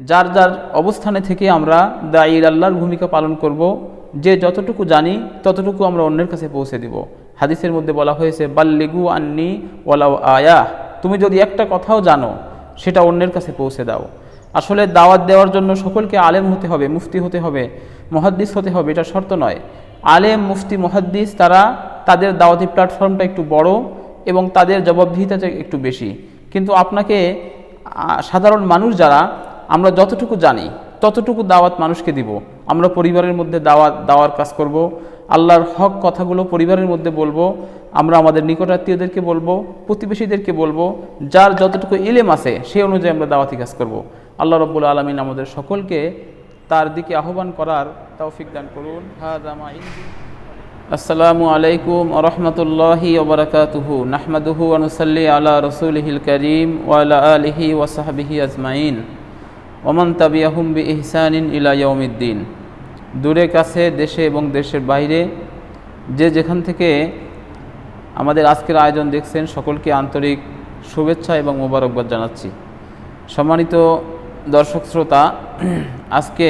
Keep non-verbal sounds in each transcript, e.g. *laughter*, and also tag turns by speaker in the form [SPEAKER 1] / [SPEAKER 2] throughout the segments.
[SPEAKER 1] যার যার অবস্থানে থেকে আমরা দায়ীর আল্লাহর ভূমিকা পালন করব, যে যতটুকু জানি ততটুকু আমরা অন্যের কাছে পৌঁছে দিব। হাদিসের মধ্যে বলা হয়েছে, বাল্লিগু আন্নি ওয়ালাও আয়া তুমি যদি একটা কথাও জানো, সেটা অন্যের কাছে পৌঁছে দাও। আসলে দাওয়াত দেওয়ার জন্য সকলকে আলেম হতে হবে, মুফতি হতে হবে, মহাদ্দিস হতে হবে, এটা শর্ত নয়। আলেম, মুফতি, মহাদ্দিস তারা তাদের দাওয়াতি প্ল্যাটফর্মটা একটু বড় এবং তাদের জবাবদিহিতাটা একটু বেশি। কিন্তু আপনাকে সাধারণ মানুষ যারা আমরা যতটুকু জানি, ততটুকু দাওয়াত মানুষকে দিব। আমরা পরিবারের মধ্যে দাওয়াত, দাওয়ার কাজ করব। আল্লাহর হক কথাগুলো পরিবারের মধ্যে বলব। আমরা আমাদের নিকটাত্মীয়দেরকে বলব, প্রতিবেশীদেরকে বলব, যার যতটুকু ইলেম আছে সেই অনুযায়ী আমরা দাওয়াতি কাজ করব। আল্লাহ রব্বুল আলমিন আমাদের সকলকে তার দিকে আহ্বান করার তৌফিক দান করুন। আসসালামু আলাইকুম রহমতুল্লাহি ওবরাকাতুহু নাহমাদুহু আনুসাল্লি আলা রসুলহিল করিম ওয়ালা আলিহি ওয়াসাহাবিহি আজমাইন। ওমান তাবিয়াহুম বি ইহসানিন ইলা ইয়ৌমিদ্দিন দূরে কাছে দেশে এবং দেশের বাইরে যে যেখান থেকে আমাদের আজকের আয়োজন দেখছেন, সকলকে আন্তরিক শুভেচ্ছা এবং মোবারকবাদ জানাচ্ছি। সম্মানিত দর্শক শ্রোতা, আজকে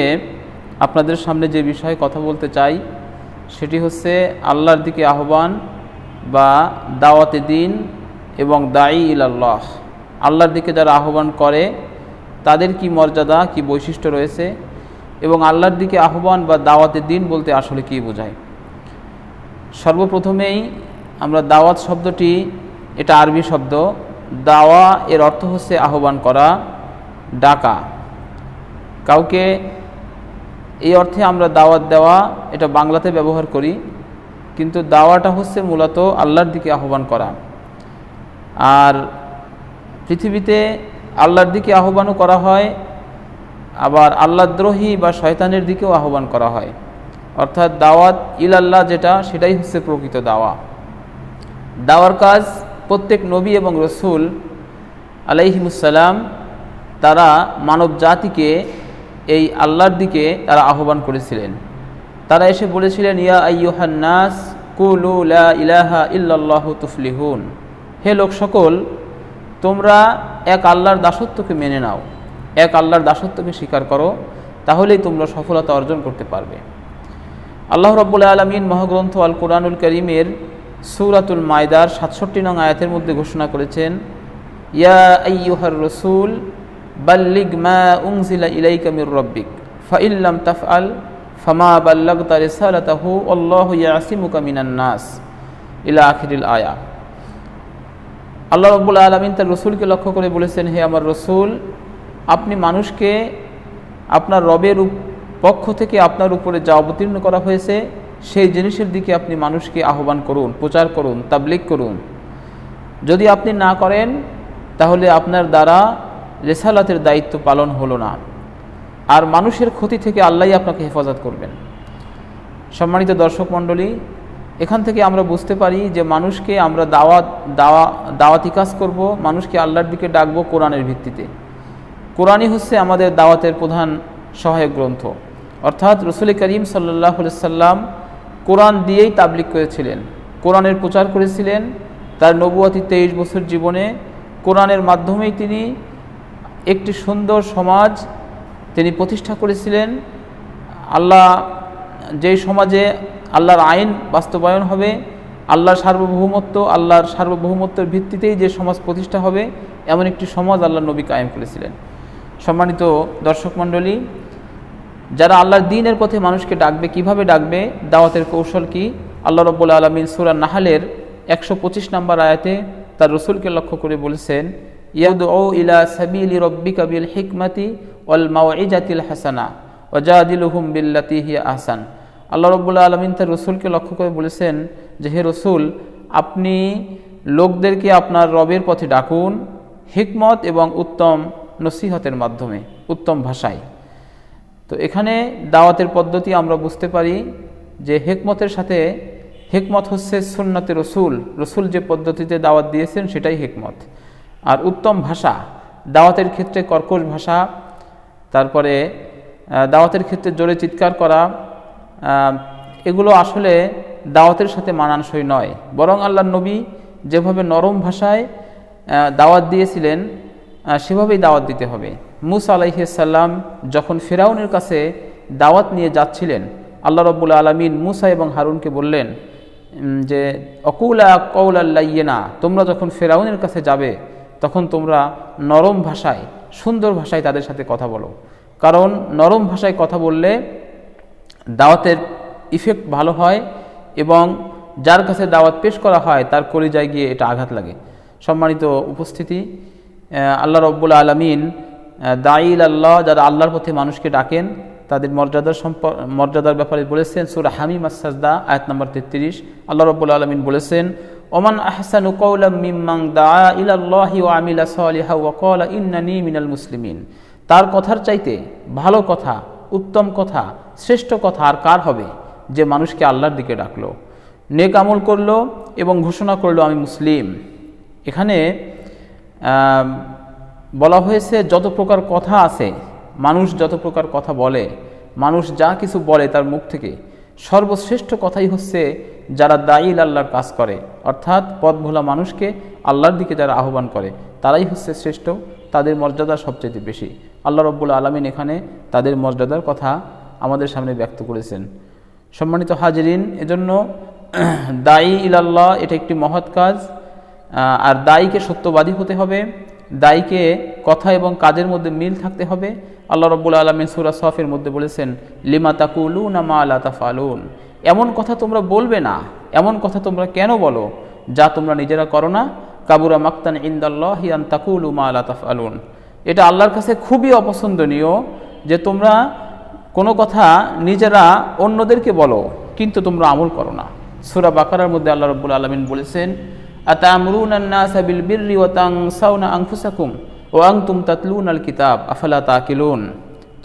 [SPEAKER 1] আপনাদের সামনে যে বিষয়ে কথা বলতে চাই, সেটি হচ্ছে আল্লাহর দিকে আহ্বান বা দাওয়াতে দিন এবং দায়ী ইলাল্লাহ। আল্লাহর দিকে যারা আহ্বান করে তাদের কি মর্যাদা, কি বৈশিষ্ট্য রয়েছে এবং আল্লাহর দিকে আহ্বান বা দাওয়াতের দিন বলতে আসলে কি বোঝায়? সর্বপ্রথমেই আমরা দাওয়াত শব্দটি, এটা আরবি শব্দ, দাওয়া এর অর্থ হচ্ছে আহ্বান করা, ডাকা। কাউকে এই অর্থে আমরা দাওয়াত দেওয়া, এটা বাংলাতে ব্যবহার করি, কিন্তু দাওয়াটা হচ্ছে মূলত আল্লাহর দিকে আহ্বান করা। আর পৃথিবীতে আল্লাহর দিকে আহ্বানও করা হয়, আবার আল্লাহদ্রোহী বা শয়তানের দিকেও আহ্বান করা হয়। অর্থাৎ দাওয়াত ইলাল্লাহ যেটা, সেটাই হচ্ছে প্রকৃত দাওয়া। দাওয়ার কাজ প্রত্যেক নবী এবং রসুল আলাইহিমুসাল্লাম তারা মানব জাতিকে এই আল্লাহর দিকে তারা আহ্বান করেছিলেন। তারা এসে বলেছিলেন, ইয়া আইয়ুহান্নাস কুলু লা ইলাহা ইল্লাল্লাহ তুফলিহুন। হে লোক সকল তোমরা এক আল্লাহর দাসত্বকে মেনে নাও, এক আল্লাহর দাসত্বকে স্বীকার করো, তাহলেই তোমরা সফলতা অর্জন করতে পারবে। আল্লাহ রব্বুল আলমিন মহাগ্রন্থ আল কোরআনুল করিমের সৌরাতুল মায়দার সাতষট্টি নং আয়াতের মধ্যে ঘোষণা করেছেন, ইয়া আইয়ুহার রসুল, বাল্লিগ মা উংজিলা ইলাইকা মির রব্বিক ফাইল্লাম তাফআল, ফামা বাল্লাগতা রিসালাতাহু, আল্লাহু ইয়াসিমুকা মিনান নাস। ইলা আখিরিল আয়া। আল্লাহ রব্বুল আলমিন তার রসুলকে লক্ষ্য করে বলেছেন, হে আমার রসুল, আপনি মানুষকে আপনার রবের পক্ষ থেকে আপনার উপরে যা অবতীর্ণ করা হয়েছে, সেই জিনিসের দিকে আপনি মানুষকে আহ্বান করুন, প্রচার করুন তাবলিক করুন। যদি আপনি না করেন, তাহলে আপনার দ্বারা রেসালাতের দায়িত্ব পালন হলো না। আর মানুষের ক্ষতি থেকে আল্লাহই আপনাকে হেফাজত করবেন। সম্মানিত দর্শক মণ্ডলী এখান থেকে আমরা বুঝতে পারি যে মানুষকে আমরা দাওয়াত, দাওয়া, দাওয়াতি কাজ করব, মানুষকে আল্লাহর দিকে ডাকবো কোরআনের ভিত্তিতে। কোরআনই হচ্ছে আমাদের দাওয়াতের প্রধান সহায়ক গ্রন্থ। অর্থাৎ রসুল করিম সাল্লাহ সাল্লাম কোরআন দিয়েই তাবলিক করেছিলেন। কোরআনের প্রচার করেছিলেন। তার নবুয়াতি তেইশ বছর জীবনে কোরআনের মাধ্যমেই তিনি একটি সুন্দর সমাজ তিনি প্রতিষ্ঠা করেছিলেন। আল্লাহ যেই সমাজে আল্লাহর আইন বাস্তবায়ন হবে, আল্লাহর সার্বভৌমত্ব, আল্লাহর সার্বভৌমত্বের ভিত্তিতেই যে সমাজ প্রতিষ্ঠা হবে, এমন একটি সমাজ আল্লাহ নবী কায়েম করেছিলেন। সম্মানিত দর্শক মণ্ডলী, যারা আল্লাহর দিনের পথে মানুষকে ডাকবে, কীভাবে ডাকবে, দাওয়াতের কৌশল কি, আল্লাহ রব্বুল আলমিন সুরা নাহালের একশো পঁচিশ নম্বর আয়াতে তার রসুলকে লক্ষ্য করে বলেছেন ইয়াদ ও ইলা সাবিলি রব্বিকা বিল হিকমাতি ওয়াল মাওয়াইজাতিল হাসানা ওয়াজাদিলুহুম বিল্লাতি হিয়া আহসান। আল্লাহ রব্বুল আলমিন তার রসুলকে লক্ষ্য করে বলেছেন যে, হে রসুল, আপনি লোকদেরকে আপনার রবের পথে ডাকুন হিকমত এবং উত্তম নসিহতের মাধ্যমে, উত্তম ভাষায়। তো এখানে দাওয়াতের পদ্ধতি আমরা বুঝতে পারি যে, হেকমতের সাথে হেকমত হচ্ছে সুন্নতে রসুল। রসুল যে পদ্ধতিতে দাওয়াত দিয়েছেন সেটাই হেকমত। আর উত্তম ভাষা, দাওয়াতের ক্ষেত্রে কর্কশ ভাষা, তারপরে দাওয়াতের ক্ষেত্রে জোরে চিৎকার করা এগুলো আসলে দাওয়াতের সাথে মানানসই নয়। বরং আল্লাহ নবী যেভাবে নরম ভাষায় দাওয়াত দিয়েছিলেন সেভাবেই দাওয়াত দিতে হবে। মুসা আলাইসাল্লাম যখন ফেরাউনের কাছে দাওয়াত নিয়ে যাচ্ছিলেন, আল্লাহ রব্বুল আলমিন মুসা এবং হারুনকে বললেন যে, অকুলা কৌলাল্লাইয়েনা তোমরা যখন ফেরাউনের কাছে যাবে, তখন তোমরা নরম ভাষায়, সুন্দর ভাষায় তাদের সাথে কথা বলো। কারণ নরম ভাষায় কথা বললে দাওয়াতের ইফেক্ট ভালো হয় এবং যার কাছে দাওয়াত পেশ করা হয় তার কলিজায় গিয়ে এটা আঘাত লাগে। সম্মানিত উপস্থিতি আল্লাহ রব্বুল আলমিন দাইল আল্লাহ যারা আল্লাহর পথে মানুষকে ডাকেন, তাদের মর্যাদার সম্প মর্যাদার ব্যাপারে বলেছেন সুরা হামিম আসাজদা আয়াত নম্বর তেত্রিশ। আল্লাহ রব্বুল আলমিন বলেছেন, ওমান আহসানু দা আমিলা ইন্নানি মিনাল মুসলিমিন। তার কথার চাইতে ভালো কথা উত্তম কথা, শ্রেষ্ঠ কথা আর কার হবে যে মানুষকে আল্লাহর দিকে ডাকলো? নেক আমল করল এবং ঘোষণা করল, আমি মুসলিম। এখানে বলা হয়েছে, যত প্রকার কথা আছে, মানুষ যত প্রকার কথা বলে, মানুষ যা কিছু বলে তার মুখ থেকে, সর্বশ্রেষ্ঠ কথাই হচ্ছে যারা দায়ীল আল্লাহর কাজ করে। অর্থাৎ পথ ভোলা মানুষকে আল্লাহর দিকে যারা আহ্বান করে, তারাই হচ্ছে শ্রেষ্ঠ। তাদের মর্যাদা সবচেয়ে বেশি। আল্লাহ রব্বুল আলমিন এখানে তাদের মর্যাদার কথা আমাদের সামনে ব্যক্ত করেছেন। সম্মানিত হাজিরিন, এজন্য *clears throat* দায়ী ইলাল্লাহ এটা একটি মহৎ কাজ। আর দায়ীকে সত্যবাদী হতে হবে। দায়ীকে কথা এবং কাজের মধ্যে মিল থাকতে হবে। আল্লাহ রব্বুল আলমিন সুরা সফের মধ্যে বলেছেন, লিমা তাকুলু না মা আলা তাফালুন এমন কথা তোমরা বলবে না, এমন কথা তোমরা কেন বলো, যা তোমরা নিজেরা করো না কাবুরা মাক্তান ইন্দাল্লাহ তাকুলু মা আলা তাফালুন এটা আল্লাহর কাছে খুবই অপছন্দনীয় যে তোমরা কোনো কথা নিজেরা অন্যদেরকে বলো, কিন্তু তোমরা আমল করো না। সুরা বাকারার মধ্যে আল্লাহ রব্বুল আলমিন বলেছেন তাতলুনা আল কিতাব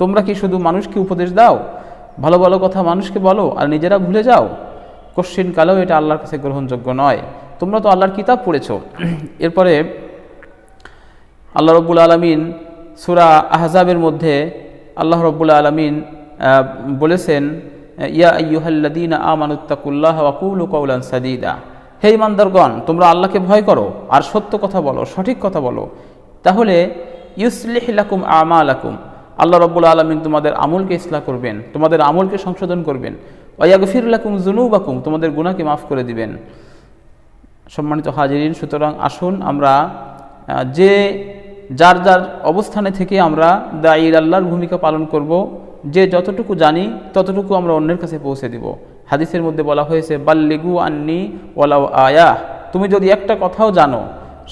[SPEAKER 1] তোমরা কি শুধু মানুষকে উপদেশ দাও? ভালো ভালো কথা মানুষকে বলো আর নিজেরা ভুলে যাও? কোশ্চিন কালেও এটা আল্লাহর কাছে গ্রহণযোগ্য নয়। তোমরা তো আল্লাহর কিতাব পড়েছ। এরপরে আল্লাহ রব্বুল আলমিন সুরা আহজাবের মধ্যে আল্লাহ রব্বুল আলমিন বলেছেন, ইয়া আইয়ুহাল্লাদিন আমানুত্তাকুল্লাহ কৌলান সাদিদা। হে ইমানদারগণ, তোমরা আল্লাহকে ভয় করো, আর সত্য কথা বলো, সঠিক কথা বলো। তাহলে, ইউসলিহ লাকুম আমা লাকুম আল্লাহ রব্বুল আলমিন তোমাদের আমলকে ইসলাহ করবেন, তোমাদের আমলকে সংশোধন করবেন। ওয়াগফির লাকুম জুনুবাকুম তোমাদের গুণাকে মাফ করে দিবেন। সম্মানিত হাজিরিন, সুতরাং আসুন আমরা যে যার যার অবস্থানে থেকে আমরা দায়ীর আল্লাহর ভূমিকা পালন করব, যে যতটুকু জানি ততটুকু আমরা অন্যের কাছে পৌঁছে দিব। হাদিসের মধ্যে বলা হয়েছে, বাল্লিগু আন্নি ওয়ালাও আয়া তুমি যদি একটা কথাও জানো,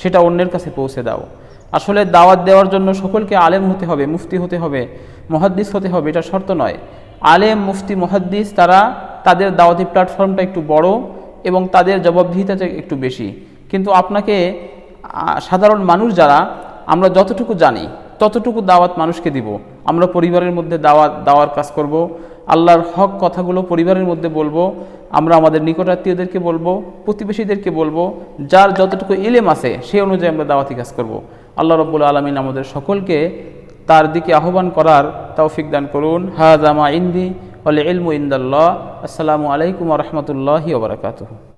[SPEAKER 1] সেটা অন্যের কাছে পৌঁছে দাও। আসলে দাওয়াত দেওয়ার জন্য সকলকে আলেম হতে হবে, মুফতি হতে হবে, মহাদ্দিস হতে হবে, এটা শর্ত নয়। আলেম, মুফতি, মহাদ্দিস তারা তাদের দাওয়াতি প্ল্যাটফর্মটা একটু বড় এবং তাদের জবাবদিহিতাটা একটু বেশি। কিন্তু আপনাকে সাধারণ মানুষ যারা, আমরা যতটুকু জানি, ততটুকু দাওয়াত মানুষকে দিব। আমরা পরিবারের মধ্যে দাওয়াত, দাওয়ার কাজ করব। আল্লাহর হক কথাগুলো পরিবারের মধ্যে বলব। আমরা আমাদের নিকটাত্মীয়দেরকে বলব, প্রতিবেশীদেরকে বলব। যার যতটুকু ইলেম আছে সেই অনুযায়ী আমরা দাওয়াতি কাজ করব। আল্লাহ রব্বুল আলমিন আমাদের সকলকে তার দিকে আহ্বান করার তৌফিক দান করুন। হাজামা ইন্দি ওয়াল ইলমু ইন্দাল্লাহ আসসালামু আলাইকুম রহমতুল্লাহি ওবরাকাতুহ